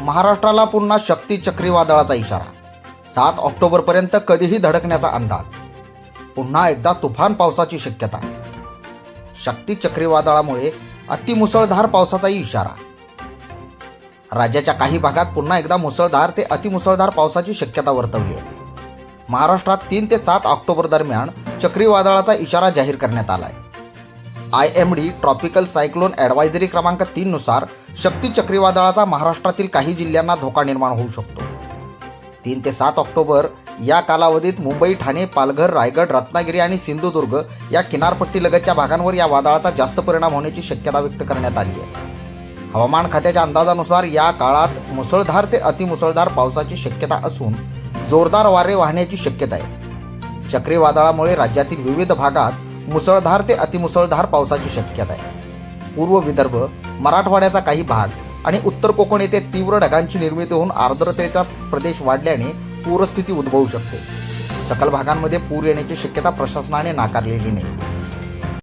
महाराष्ट्राला पुन्हा शक्ती चक्रीवादळाचा इशारा. सात ऑक्टोबरपर्यंत कधीही धडकण्याचा अंदाज. पुन्हा एकदा तुफान पावसाची शक्यता. शक्ती चक्रीवादळामुळे अतिमुसळधार पावसाचाही इशारा. राज्याच्या काही भागात पुन्हा एकदा मुसळधार ते अतिमुसळधार पावसाची शक्यता वर्तवली आहे. महाराष्ट्रात तीन ते सात ऑक्टोबर दरम्यान चक्रीवादळाचा इशारा जाहीर करण्यात आला आहे I M D tropical cyclone advisory क्रमांक तीननुसार शक्ती चक्रीवादळाचा महाराष्ट्रातील काही जिल्ह्यांना धोका निर्माण होऊ शकतो. तीन ते सात ऑक्टोबर या कालावधीत मुंबई ठाणे पालघर रायगड रत्नागिरी आणि सिंधुदुर्ग या किनारपट्टीलगतच्या भागांवर या वादळाचा जास्त परिणाम होण्याची शक्यता व्यक्त करण्यात आली आहे. हवामान खात्याच्या अंदाजानुसार या काळात मुसळधार ते अतिमुसळधार पावसाची शक्यता असून जोरदार वारे वाहण्याची शक्यता आहे. चक्रीवादळामुळे राज्यातील विविध भागात मुसळधार ते अतिमुसळधार पावसाची शक्यता आहे. पूर्व विदर्भ मराठवाड्याचा काही भाग आणि उत्तर कोकण येथे तीव्र ढगांची निर्मिती होऊन आर्द्रतेचा प्रदेश वाढल्याने पूरस्थिती उद्भवू शकते. सकल भागांमध्ये पूर येण्याची शक्यता प्रशासनाने नाकारलेली नाही.